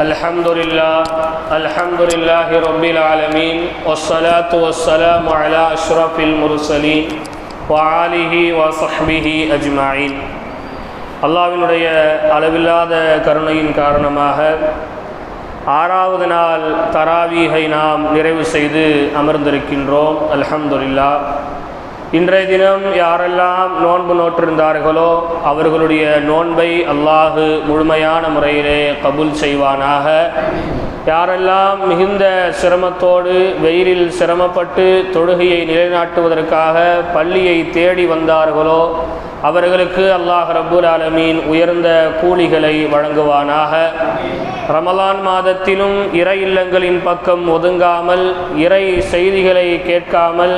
الحمد لله الحمد لله رب العالمين والصلاة والسلام على أشرف المرسلين وعاله وصحبه أجمعين அல்லாவினுடைய அளவில்லாத கருணையின் காரணமாக ஆறாவது நாள் தராவீகை நாம் நிறைவு செய்து அமர்ந்திருக்கின்றோம் அல்ஹம்துலில்லா இன்றைய தினம் யாரெல்லாம் நோன்பு நோற்றிருந்தார்களோ அவர்களுடைய நோன்பை அல்லாஹு முழுமையான முறையிலே கபூல் செய்வானாக. யாரெல்லாம் மிகுந்த சிரமத்தோடு வெயிலில் சிரமப்பட்டு தொழுகையை நிலைநாட்டுவதற்காக பள்ளியை தேடி வந்தார்களோ அவர்களுக்கு அல்லாஹ் ரபுல் ஆலமீன் உயர்ந்த கூலிகளை வழங்குவானாக. ரமலான் மாதத்திலும் இறை இல்லங்களின் பக்கம் ஒதுங்காமல் இறை செய்திகளை கேட்காமல்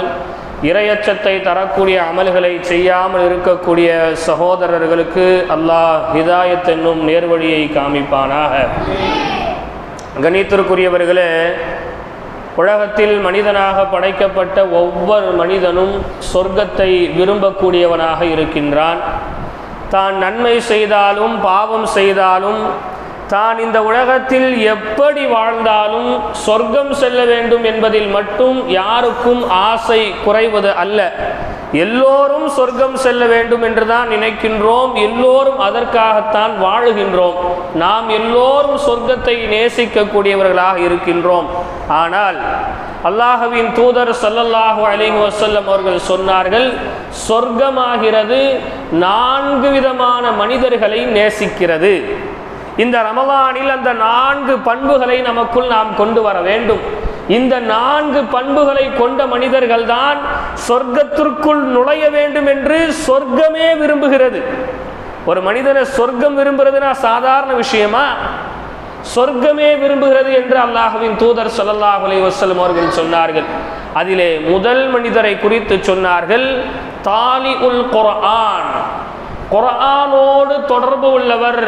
இரையச்சத்தை தரக்கூடிய அமல்களை செய்யாமல் இருக்கக்கூடிய சகோதரர்களுக்கு அல்லாஹ் ஹிதாயத் என்னும் நேர்வழியை காமிப்பானாக. கணித்திற்குரியவர்களே உலகத்தில் மனிதனாக படைக்கப்பட்ட ஒவ்வொரு மனிதனும் சொர்க்கத்தை விரும்பக்கூடியவனாக இருக்கின்றான். தான் நன்மை செய்தாலும் பாவம் செய்தாலும் தான் இந்த உலகத்தில் எப்படி வாழ்ந்தாலும் சொர்க்கம் செல்ல வேண்டும் என்பதில் மட்டும் யாருக்கும் ஆசை குறைவது அல்ல. எல்லோரும் சொர்க்கம் செல்ல வேண்டும் என்று தான் நினைக்கின்றோம். எல்லோரும் அதற்காகத்தான் வாழுகின்றோம். நாம் எல்லோரும் சொர்க்கத்தை நேசிக்கக்கூடியவர்களாக இருக்கின்றோம். ஆனால் அல்லாஹுவின் தூதர் சல்லல்லாஹு அலிஹி வசல்லம் அவர்கள் சொன்னார்கள் சொர்க்கமாகிறது நான்கு விதமான மனிதர்களை நேசிக்கிறது. இந்த ரமலானில் அந்த நான்கு பண்புகளை நமக்குள் நாம் கொண்டு வர வேண்டும். இந்த நான்கு பண்புகளை கொண்ட மனிதர்கள் தான் சொர்க்கத்திற்குள் நுழைய வேண்டும் என்று சொர்க்கமே விரும்புகிறது. ஒரு மனிதனை சொர்க்கம் விரும்புறதுனா சாதாரண விஷயமா? சொர்க்கமே விரும்புகிறது என்று அல்லாஹுவின் தூதர் சொல்லல்லாஹ் அலைஹி அவர்கள் சொன்னார்கள். அதிலே முதல் மனிதரை குறித்து சொன்னார்கள் தாலி உல் குரான் குரானோடு தொடர்பு உள்ளவர்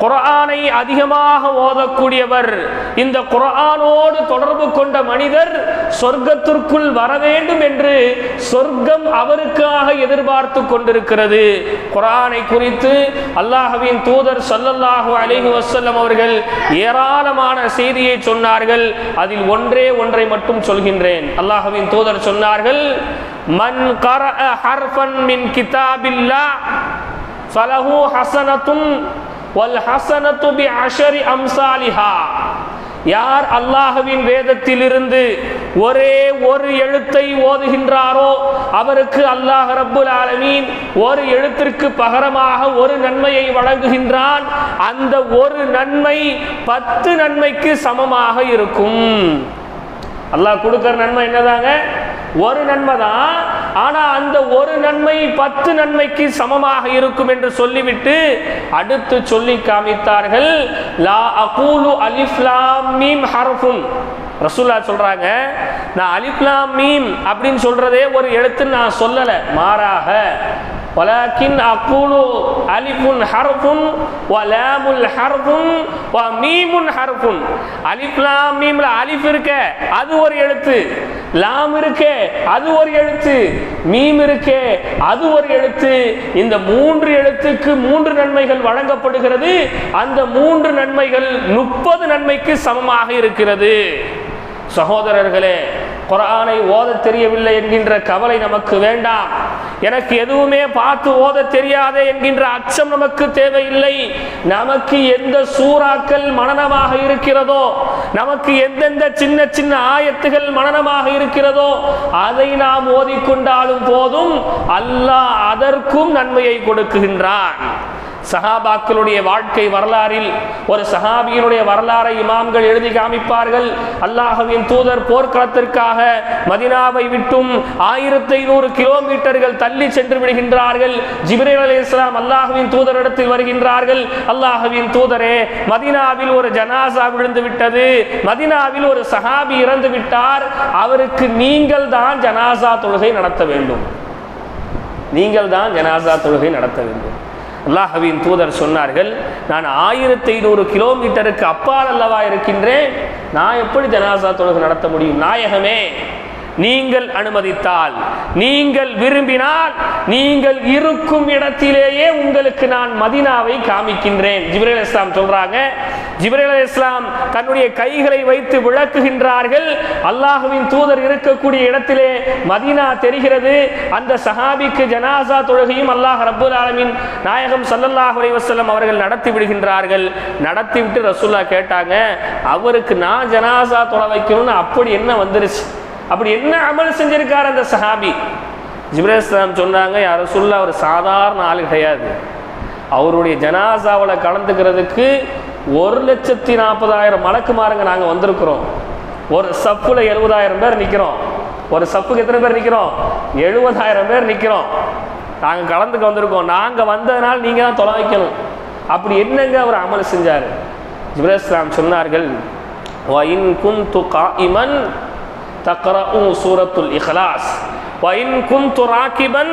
குரானை அதிகமாக ஓதக்கூடியவர் இந்த குரானோடு தொடர்பு கொண்ட மனிதர் சொர்க்கத்திற்குள் வர வேண்டும் என்று சொர்க்கம் அவருக்காக எதிர்பார்த்து கொண்டிருக்கிறது. குரானை குறித்து அல்லாஹவின் தூதர் சொல்லல்லாஹு அலிஹி வசல்லம் அவர்கள் ஏராளமான செய்தியை சொன்னார்கள். அதில் ஒன்றே ஒன்றை மட்டும் சொல்கின்றேன். அல்லாஹவின் தூதர் சொன்னார்கள் மன் கர ஹர்ஃபன் மின் கிதாபில்லா ஃபலஹு ஹசனத்தும் வல் யார் அல்லாஹுவின் வேதத்திலிருந்து ஒரே ஒரு எழுத்தை ஓதுகின்றாரோ அவருக்கு அல்லாஹ் ரப்புல் ஆலமீன் ஒரு எழுத்திற்கு பகரமாக ஒரு நன்மையை வழங்குகின்றான். அந்த ஒரு நன்மை பத்து நன்மைக்கு சமமாக இருக்கும். அல்லாஹ் கொடுக்கிற நன்மை என்னதாங்க? ஒரு நன்மை தான் ஆனா அந்த ஒரு நன்மை பத்து நன்மைக்கு சமமாக இருக்கும் என்று சொல்லிவிட்டு அடுத்து சொல்லி காமித்தார்கள் லா அகூலு அலிஃப்லாம் மீம் ஹர்ஃபுன் ரசூல்லா சொல்றாங்க நான் அலிஃப்லாம் மீம் அப்படின்னு சொல்றதே ஒரு எழுத்து நான் சொல்லல மாறாக ولكن أقول ألف حرف ولام حرف وميم حرف அலிஃப் லாம் மீம்ல அலிஃப் இருக்க அது ஒரு எழுத்து லாம் இருக்கே அது ஒரு எழுத்து மீம் இருக்கே அது ஒரு எழுத்து. இந்த மூன்று எழுத்துக்கு மூன்று நன்மைகள் வழங்கப்படுகிறது. அந்த மூன்று நன்மைகள் முப்பது நன்மைக்கு சமமாக இருக்கிறது. சகோதரர்களே குரானை ஓத தெரியவில்லை என்கின்ற கவலை நமக்கு வேண்டாம். எனக்கு எதுவுமே பார்த்து ஓத தெரியாதே என்கின்ற அச்சம் நமக்கு தேவையில்லை. நமக்கு எந்த சூறாக்கள் மனநமாக இருக்கிறதோ நமக்கு எந்தெந்த சின்ன சின்ன ஆயத்துகள் மனநமாக இருக்கிறதோ அதை நாம் ஓதிக்கொண்டாலும் போதும் அல்லாஹ் அதற்கும் நன்மையை கொடுக்குகின்றான். சஹாபாக்களுடைய வாழ்க்கை வரலாறில் ஒரு சஹாபியினுடைய வரலாறை இமாம்கள் எழுதி காமிப்பார்கள். அல்லாஹுவின் தூதர் போர்க்களத்திற்காக மதினாவை விட்டும் ஆயிரத்தி ஐநூறு கிலோமீட்டர்கள் தள்ளி சென்று விடுகின்றார்கள். ஜிப்ரேல் அலி இஸ்லாம் அல்லாஹுவின் தூதரிடத்தில் வருகின்றார்கள். அல்லாஹுவின் தூதரே மதினாவில் ஒரு ஜனாசா விழுந்து விட்டது. மதினாவில் ஒரு சஹாபி இறந்து விட்டார். அவருக்கு நீங்கள் தான் ஜனாசா தொழுகை நடத்த வேண்டும். நீங்கள் தான் ஜனாசா தொழுகை நடத்த வேண்டும். அல்லாஹவின் தூதர் சொன்னார்கள் நான் ஆயிரத்தி ஐநூறு கிலோமீட்டருக்கு அப்பால் அல்லவா இருக்கின்றேன்? நான் எப்படி ஜனாசா தொழுகை நடத்த முடியும்? நாயகமே! நீங்கள் அனுமதித்தால் நீங்கள் விரும்பினால் நீங்கள் இருக்கும் இடத்திலேயே உங்களுக்கு நான் மதினாவை காமிக்கின்றேன். ஜிப்ரேல் இஸ்லாம் சொல்றாங்க ஜிப்ரேல் இஸ்லாம் தன்னுடைய கைகளை வைத்து விளக்குகின்றார்கள். அல்லாஹுவின் தூதர் இருக்கக்கூடிய இடத்திலே மதீனா தெரிகிறது. அந்த சஹாபிக்கு ஜனாசா தொழுகையும் அல்லாஹ் ரபுல் ஆலமின் நாயகம் ஸல்லல்லாஹு அலைவசல்லம் அவர்கள் நடத்தி விடுகின்றார்கள். நடத்தி விட்டு ரசூல்லா கேட்டாங்க அவருக்கு நான் ஜனாசா தொலை வைக்கணும்னு அப்படி என்ன வந்துருச்சு? அப்படி என்ன அமல் செஞ்சிருக்கார் அந்த சஹாபி? ஜிப்ரேஸ்லாம் சொன்னாங்க யாரோ சொல்ல அவர் சாதாரண ஆள் கிடையாது. அவருடைய ஜனாசாவில் கலந்துக்கிறதுக்கு ஒரு லட்சத்தி நாற்பதாயிரம் மலக்கு மாறுங்க நாங்கள் வந்திருக்கிறோம். ஒரு சப்பில் எழுபதாயிரம் பேர் நிற்கிறோம் ஒரு சப்புக்கு எத்தனை பேர் நிற்கிறோம் எழுபதாயிரம் பேர் நிற்கிறோம் நாங்கள் கலந்துக்க வந்திருக்கோம். நாங்கள் வந்ததுனால நீங்கள் தான் தொலை வைக்கணும். அப்படி என்னங்க அவர் அமல் செஞ்சார்? ஜிப்ரேஸ்லாம் சொன்னார்கள் வயின் குந்து காஇமன் தக்ரஉ சூரத்துல் இஹ்லாஸ். வஇன் குந்து ராக்கிபன்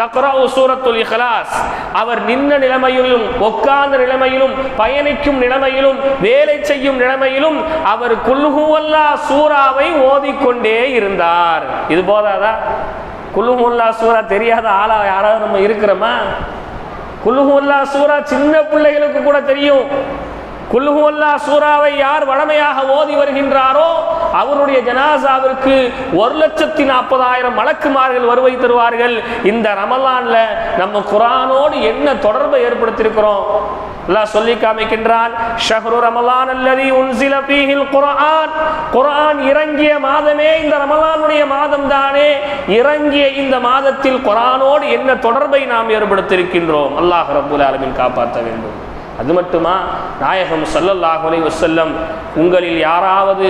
தக்ரஉ சூரத்துல் இஹ்லாஸ். அவர் நின்ற நிலைமையிலும் உட்கார்ந்த நிலைமையிலும் பயணிக்கும் நிலைமையிலும் வேலை செய்யும் நிலைமையிலும் அவர் குல்ஹுவல்லா சூராவை ஓதிக்கொண்டே இருந்தார். இது போதாதா? குல்லுமுல்லா சூரா தெரியாத ஆளா யாராவது நம்ம இருக்கிறோமா? குல்லுமுல்லா சூரா சின்ன பிள்ளைகளுக்கு கூட தெரியும். குல்ஹுவல்லா சூறாவை யார் வளமையாக ஓதி வருகின்றாரோ அவருடைய ஜனாசாவிற்கு ஒரு லட்சத்தி நாற்பதாயிரம் மலக்குமார்கள் வருவை தருவார்கள். இந்த ரமலான்ல நம்ம குரானோடு என்ன தொடர்பை ஏற்படுத்தியிருக்கிறோம்? அல்லாஹ் சொல்லி காமிக்கின்றான் ஷஹ்ரு ரமலான் அல்லதி உன்சில ஃபீஹில் குர்ஆன். குர்ஆன் இறங்கிய மாதமே இந்த ரமலானுடைய மாதம் தானே. இறங்கிய இந்த மாதத்தில் குர்ஆனோடு என்ன தொடர்பை நாம் ஏற்படுத்தியிருக்கின்றோம்? அல்லாஹ் ரபுல் ஆலமீன் காப்பாற்ற வேண்டும். அது மட்டுமா? நாயகம் ஸல்லல்லாஹு வசல்லம் உங்களில் யாராவது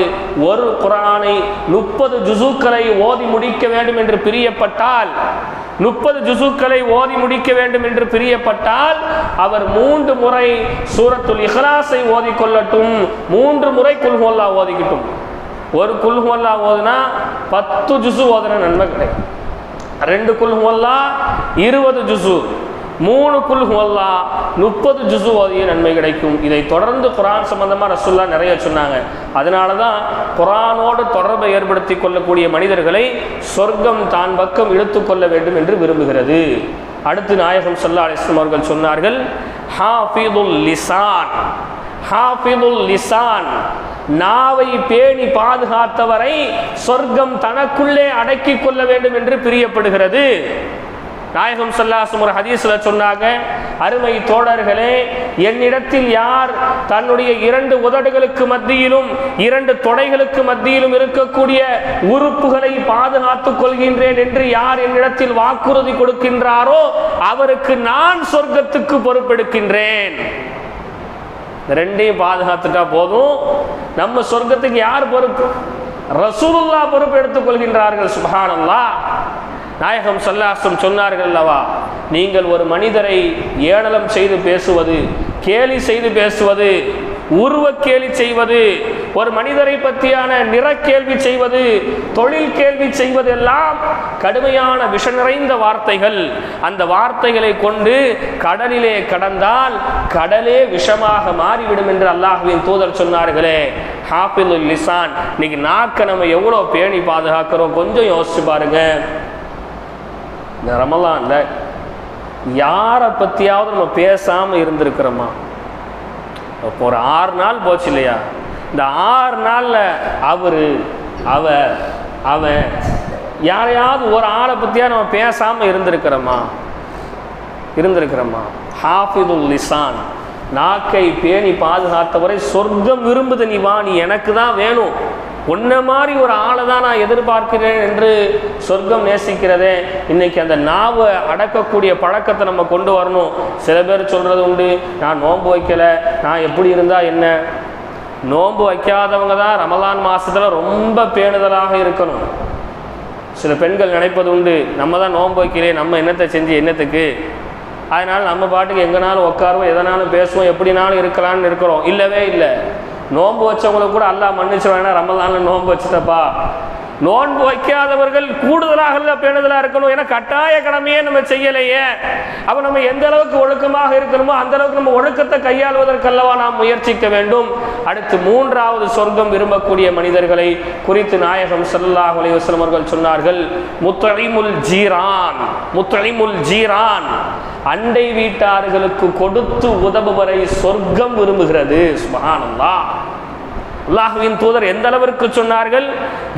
ஒரு குரானை முப்பது ஜுசுக்களை ஓதி முடிக்க வேண்டும் என்று பிரியப்பட்டால் முப்பது ஜுசுக்களை ஓதி முடிக்க வேண்டும் என்று பிரியப்பட்டால் அவர் மூன்று முறை சூரத்துல் இஹ்லாஸை ஓதிக்கொள்ளட்டும் மூன்று முறை குல்ஹோல்லா ஓதிக்கட்டும். ஒரு குல்ஹோல்லா ஓதுனா பத்து ஜுசு ஓதுன நன்மை கிடைக்கும். ரெண்டு குல்ஹோல்லா இருபது ஜுசு மூணு குல்ஹுவல்லா முப்பது ஜுசு ஓதிய நன்மை கிடைக்கும். இதை தொடர்ந்து குரான் சம்பந்தமாக ரசுல்லா நிறைய சொன்னாங்க. அதனால தான் குரானோடு தொடர்பை ஏற்படுத்தி கொள்ளக்கூடிய மனிதர்களை சொர்க்கம் தான் பக்கம் இழுத்துக்கொள்ள வேண்டும் என்று விரும்புகிறது. அடுத்து நாயகம் சொல்லா அலிஸ்லாம் அவர்கள் சொன்னார்கள் ஹாஃபிதுல் லிசான் ஹாஃபிதுல் லிசான் நாவை பேணி பாதுகாத்தவரை சொர்க்கம் தனக்குள்ளே அடக்கிக் கொள்ள வேண்டும் என்று பிரியப்படுகிறது. நாயகம் சல்லாசும் ஒரு ஹதீஸில் சொன்னாங்க அருமை தோழர்களே என்னிடத்தில் யார் தன்னுடைய இரண்டு உதடுகளுக்கு மத்தியிலும் இரண்டு தொடைகளுக்கு மத்தியிலும் இருக்கக்கூடிய உறுப்புகளை பாதுகாத்துக் கொள்கின்றேன் என்று யார் என்னிடத்தில் வாக்குறுதி கொடுக்கின்றாரோ அவருக்கு நான் சொர்க்கத்துக்கு பொறுப்பெடுக்கின்றேன். ரெண்டையும் பாதுகாத்துட்டா போதும். நம்ம சொர்க்கத்துக்கு யார் பொறுப்பு? ரசூலுல்லா பொறுப்பு எடுத்துக் கொள்கின்றார்கள் சுபஹானல்லா நாயகம் சல்லாசம் சொன்னார்கள் அல்லவா? நீங்கள் ஒரு மனிதரை ஏளனம் செய்து பேசுவது கேலி செய்து பேசுவது உருவ கேலி செய்வது ஒரு மனிதரை பற்றியான நிற கேள்வி செய்வது தொழில் கேள்வி செய்வதெல்லாம் கடுமையான விஷ நிறைந்த வார்த்தைகள். அந்த வார்த்தைகளை கொண்டு கடலிலே கடந்தால் கடலே விஷமாக மாறிவிடும் என்று அல்லாஹுவின் தூதர் சொன்னார்களே. ஹாஃபிதுல் லிசான் இன்னைக்கு நாக்க நம்ம எவ்வளோ பேணி பாதுகாக்கிறோம்? கொஞ்சம் யோசிச்சு பாருங்க. இந்த ரமலான்ல யாரை பற்றியாவது நம்ம பேசாமல் இருந்திருக்கிறோமா? இப்போ ஒரு ஆறு நாள் போச்சு இல்லையா? இந்த ஆறு நாளில் அவர் அவ அவன் யாரையாவது ஒரு ஆளை பற்றியா நம்ம பேசாமல் இருந்திருக்கிறோமா? இருந்திருக்கிறோமா? ஹாஃபிதுல் லிசான் நாக்கை பேணி பாதுகாத்தவரை சொர்க்கம் விரும்புது நீ வா நீ எனக்கு தான் வேணும். உன்ன மாதிரி ஒரு ஆளை தான் நான் எதிர்பார்க்கிறேன் என்று சொர்க்கம் நேசிக்கிறதே. இன்னைக்கு அந்த நாவை அடக்கக்கூடிய பழக்கத்தை நம்ம கொண்டு வரணும். சில பேர் சொல்றது உண்டு நான் நோன்பு வைக்கலை நான் எப்படி இருந்தா என்ன? நோன்பு வைக்காதவங்க தான் ரமலான் மாசத்துல ரொம்ப பேணுதலாக இருக்கணும். சில பெண்கள் நினைப்பது உண்டு நம்ம தான் நோன்பு வைக்கலே நம்ம என்னத்தை செஞ்சு என்னத்துக்கு? அதனால் நம்ம பாட்டுக்கு எங்கனாலும் உட்காருவோம் எதனாலும் பேசுவோம் எப்படினாலும் இருக்கலாம்னு இருக்கிறோம். இல்லவே இல்லை. நோன்பு வச்சவங்களுக்கு கூட அல்லாஹ் மன்னிச்சிருவாங்க ரமதானில் நோன்பு வச்சுட்டப்பா. நோன்பு வைக்காதவர்கள் கூடுதலாக இல்ல பேணுதலா இருக்கணும். ஏன்னா கட்டாய கடமையே நம்ம செய்யலையே. அப்ப நம்ம எந்த அளவுக்கு ஒழுக்கமாக இருக்கணுமோ அந்த அளவுக்கு நம்ம ஒழுக்கத்தை கையாளுவதற்கல்லவா நாம் முயற்சிக்க வேண்டும். அடுத்து மூன்றாவது சொர்க்கம் விரும்பக்கூடிய மனிதர்களை குறித்து நாயகம் சல்லாஹ் அலைஹி அவர்கள் சொன்னார்கள் முத்தழிமுல் ஜீரான் முத்தழிமுல் ஜீரான். அண்டை வீட்டார்களுக்கு கொடுத்து உதவுவரை சொர்க்கம் விரும்புகிறது. சுபஹானல்லாஹ். அல்லாஹுவின் தூதர் எந்த அளவிற்கு சொன்னார்கள்?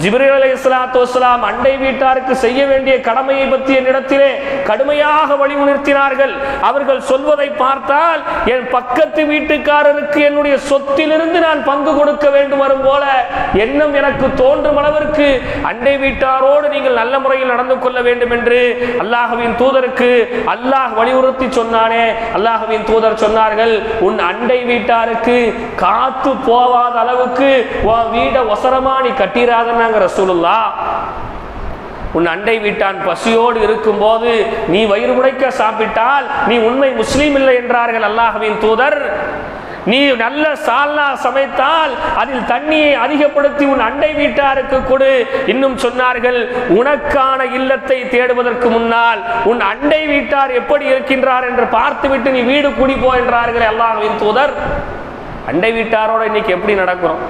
ஜிப்ரீல் அலை இஸ்லாத்து வஸ்லாம் அண்டை வீட்டாருக்கு செய்ய வேண்டிய கடமையை பற்றி என்னிடத்திலே கடுமையாக வலியுறுத்தினார்கள் அவர்கள் சொல்வதை பார்த்தால் என் பக்கத்து வீட்டுக்காரருக்கு என்னுடைய சொத்திலிருந்து நான் பங்கு கொடுக்க வேண்டும் வரும் போல எண்ணம் எனக்கு தோன்றும் அளவிற்கு அண்டை வீட்டாரோடு நீங்கள் நல்ல முறையில் நடந்து கொள்ள வேண்டும் என்று அல்லாஹுவின் தூதருக்கு அல்லாஹ் வலியுறுத்தி சொன்னானே. அல்லாஹுவின் தூதர் சொன்னார்கள் உன் அண்டை வீட்டாருக்கு காத்து போவாத அளவுக்கு உன் வீட ஒசரமா நீ கட்டிராதன்னாங்க ரசூலுல்லா. உன் அண்டை வீட்டான் பசியோடு இருக்கும்போது நீ வயிறு முடைக்க சாப்பிட்டால் நீ உண்மை முஸ்லீம் இல்லை என்றார்கள் அல்லாஹவின் தூதர். நீ நல்ல சால்னா சமைத்தால் அதில் தண்ணியை அதிகப்படுத்தி உன் அண்டை வீட்டாருக்கு கொடு. இன்னும் சொன்னார்கள் உனக்கான இல்லத்தை தேடுவதற்கு முன்னால் உன் அண்டை வீட்டார் எப்படி இருக்கின்றார் என்று பார்த்துவிட்டு நீ வீடு குடி போ என்றார்கள் அல்லாஹவின் தூதர். அண்டை வீட்டாரோட இன்றைக்கி எப்படி நடக்கிறோம்?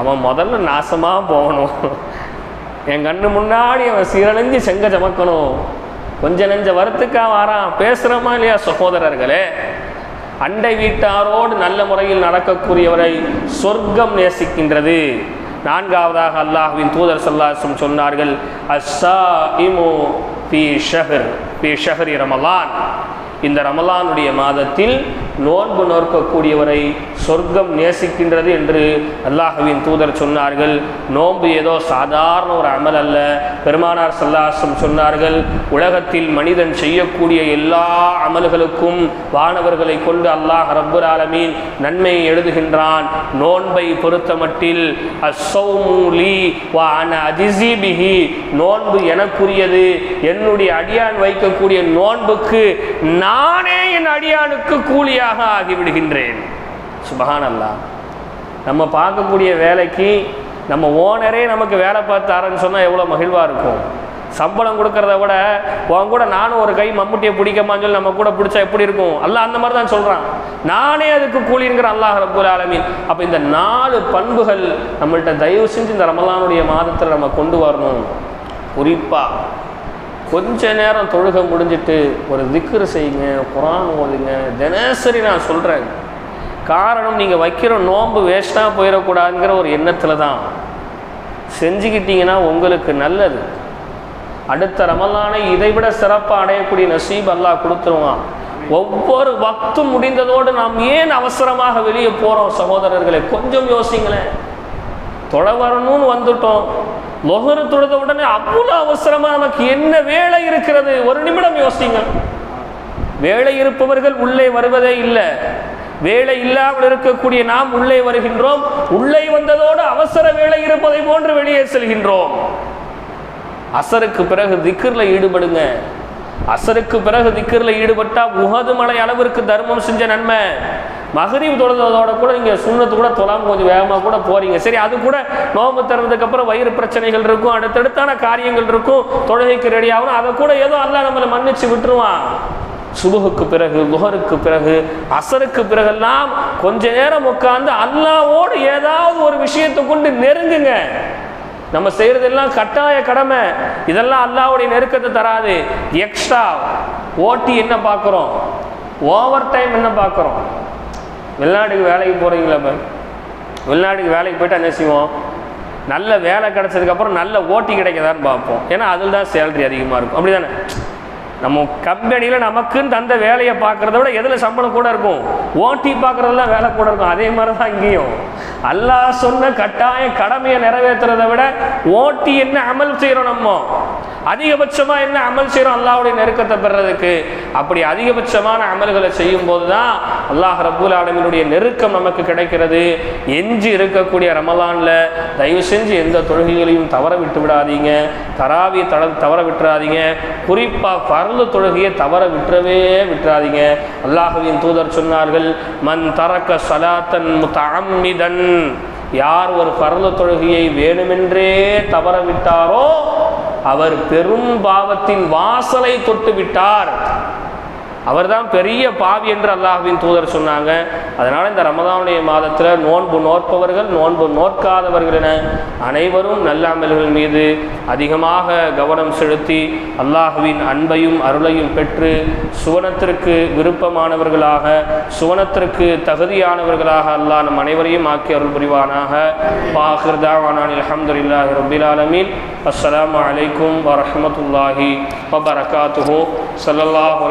அவன் முதல்ல நாசமாக போகணும். என் கண்ணு முன்னாடி அவன் சீரழிஞ்சு செங்க சமக்கணும். கொஞ்ச நெஞ்ச வரத்துக்கா வாரான். பேசுகிறோமா இல்லையா சகோதரர்களே? அண்டை வீட்டாரோடு நல்ல முறையில் நடக்கக்கூடியவரை சொர்க்கம் நேசிக்கின்றது. நான்காவதாக அல்லாஹ்வின் தூதர் சல்லாசும் சொன்னார்கள் அஸ்ஸா இமு பி ஷஹர். பி ஷஹரி ரமலான். இந்த ரமலானுடைய மாதத்தில் நோன்பு நோக்கக்கூடியவரை சொர்க்கம் நேசிக்கின்றது என்று அல்லாஹுவின் தூதர் சொன்னார்கள். நோன்பு ஏதோ சாதாரண ஒரு அமல் அல்ல. பெருமானார் சல்லாசம் சொன்னார்கள் உலகத்தில் மனிதன் செய்யக்கூடிய எல்லா அமல்களுக்கும் வானவர்களை கொண்டு அல்லாஹ் ரப்புல் ஆலமீன் நன்மையை எழுதுகின்றான். நோன்பை பொறுத்தமட்டில் அஸ்ஸௌமூலி நோன்பு எனக்குரியது. என்னுடைய அடியான் வைக்கக்கூடிய நோன்புக்கு நானே என் அடியானுக்கு கூலியாக ஆகிவிடுகின்றேன். சுபஹான் அல்லாஹ் நம்ம பார்க்கக்கூடிய வேலைக்கு நம்ம ஓனரே நமக்கு வேலை பார்த்து தரேன்னு சொன்னால் எவ்வளோ மகிழ்வாக இருக்கும். சம்பளம் கொடுக்கறத விட உன் கூட நானும் ஒரு கை மம்முட்டியை பிடிக்கமான்னு சொல்லி நம்ம கூட பிடிச்சா எப்படி இருக்கும்? அல்லாஹ் அந்த மாதிரி தான் சொல்கிறான் நானே அதுக்கு கூலிங்கிற அல்லாஹ் ரபுல் ஆலமீன். அப்போ இந்த நாலு பண்புகள் நம்மள்கிட்ட தயவு செஞ்சு இந்த ரமலானுடைய மாதத்தில் நம்ம கொண்டு வரணும். குறிப்பாக கொஞ்ச நேரம் தொழுகை முடிஞ்சிட்டு ஒரு திக்ரு செய்யுங்க குரான் ஓதுங்க. தினசரி நான் சொல்கிறேன் காரணம் நீங்கள் வைக்கிற நோன்பு வேஸ்ட்டாக போயிடக்கூடாதுங்கிற ஒரு எண்ணத்தில் தான் செஞ்சுக்கிட்டீங்கன்னா உங்களுக்கு நல்லது. அடுத்த ரமலானை இதைவிட சிறப்பாக அடையக்கூடிய நசீப் அல்லாஹ் கொடுத்துருவான். ஒவ்வொரு வக்தும் முடிந்ததோடு நாம் ஏன் அவசரமாக வெளியே போகிறோம் சகோதரர்களை? கொஞ்சம் யோசிங்களேன். தொலை வரணும்னு வந்துட்டோம். லொஹரு தொழுத உடனே அவ்வளோ அவசரமா நமக்கு என்ன வேலை இருக்கிறது? ஒரு நிமிடம் யோசிங்க வேலை இருப்பவர்கள் உள்ளே வருவதே இல்லை. வேலை இல்லாமல் இருக்கக்கூடிய நாம் உள்ளே வருகின்றோம். உள்ளே வந்ததோடு அவசர வேலை இருப்பதை போன்று வெளியே செல்கின்றோம். அசருக்கு பிறகு திக்கர்ல ஈடுபடுங்க. அசருக்கு பிறகு திக்கர்ல ஈடுபட்டா உகது மலை அளவிற்கு தர்மம் செஞ்ச நன்மை. மகரீப் தொழுதோட கூட நீங்கள் சுண்ணத்து கூட தொழாம கொஞ்சம் வேகமாக கூட போகிறீங்க சரி அது கூட நோம்பு திறந்ததுக்கப்புறம் வயிறு பிரச்சனைகள் இருக்கும் அடுத்தடுத்தான காரியங்கள் இருக்கும் தொழுகைக்கு ரெடி ஆகணும். அதை கூட ஏதோ அல்லாஹ் நம்மளை மன்னிச்சு விட்டுருவான். சுபுகுக்கு பிறகு குஹருக்கு பிறகு அசருக்கு பிறகெல்லாம் கொஞ்ச நேரம் உட்கார்ந்து அல்லாவோடு ஏதாவது ஒரு விஷயத்தை கொண்டு நெருங்குங்க. நம்ம செய்யறதெல்லாம் கட்டாய கடமை. இதெல்லாம் அல்லாவுடைய நெருக்கத்தை தராது. எக்ஸ்ட்ரா ஓட்டி என்ன பார்க்குறோம்? ஓவர் டைம் என்ன பார்க்குறோம்? வெளிநாட்டுக்கு வேலைக்கு போகிறீங்களா இப்போ வெளிநாட்டுக்கு வேலைக்கு போய்ட்டு என்ன செய்வோம்? நல்ல வேலை கிடைச்சதுக்கப்புறம் நல்ல ஓட்டி கிடைக்கதான்னு பார்ப்போம். ஏன்னா அதில் தான் சேலரி அதிகமாக இருக்கும். அப்படி தானே நம்ம கம்பெனியில் நமக்குன்னு தந்த வேலையை பார்க்குறத விட எதில் சம்பளம் கூட இருக்கும்? ஓட்டி பார்க்குறதுலாம் வேலை கூட இருக்கும். அதே மாதிரி தான் இங்கேயும். அல்லாஹ் சொன்ன கட்டாய கடமையை நிறைவேற்றுறதை விட ஓட்டி என்ன அமல் செய்கிறோம் நம்ம? அதிகபட்சமாக என்ன அமல் செய்கிறோம் அல்லாவுடைய நெருக்கத்தை பெறதுக்கு. அப்படி அதிகபட்சமான அமல்களை செய்யும் போது தான் அல்லாஹ் ரபுல் ஆலமினுடைய நெருக்கம் நமக்கு கிடைக்கிறது. எஞ்சி இருக்கக்கூடிய ரமலானில் தயவு செஞ்சு எந்த தொழுகைகளையும் தவற விட்டு விடாதீங்க. தராவியை தட தவற விட்டுறாதீங்க. குறிப்பாக பரந்து தொழுகையை தவற விட்டுறவே விட்டுறாதீங்க. அல்லாஹுவின் தூதர் சொன்னார்கள் மன் தரக்க சலாத்தன் முத்தஅம்மிதன் யார் ஒரு பரல தொழுகையை வேணுமென்றே தவற விட்டாரோ அவர் பெரும் பாவத்தின் வாசலை தொட்டு விட்டார் அவர்தான் பெரிய பாவி என்று அல்லாஹுவின் தூதர் சொன்னாங்க. அதனால் இந்த ரமதானுடைய மாதத்தில் நோன்பு நோற்பவர்கள் நோன்பு நோற்காதவர்கள் என அனைவரும் நல்லாமல்கள் மீது அதிகமாக கவனம் செலுத்தி அல்லாஹுவின் அன்பையும் அருளையும் பெற்று சுவனத்திற்கு விருப்பமானவர்களாக சுவனத்திற்கு தகுதியானவர்களாக அல்லாஹ் நம் அனைவரையும் ஆக்கி அருள் புரிவானாக. பாஹிர்தாவானான் அலமதுல்லாஹி ரபில் ஆலமீன். அஸ்ஸலாமு அலைக்கும் வரஹ்மத்துல்லாஹி வபரகாத்துஹு. ஸல்லல்லாஹு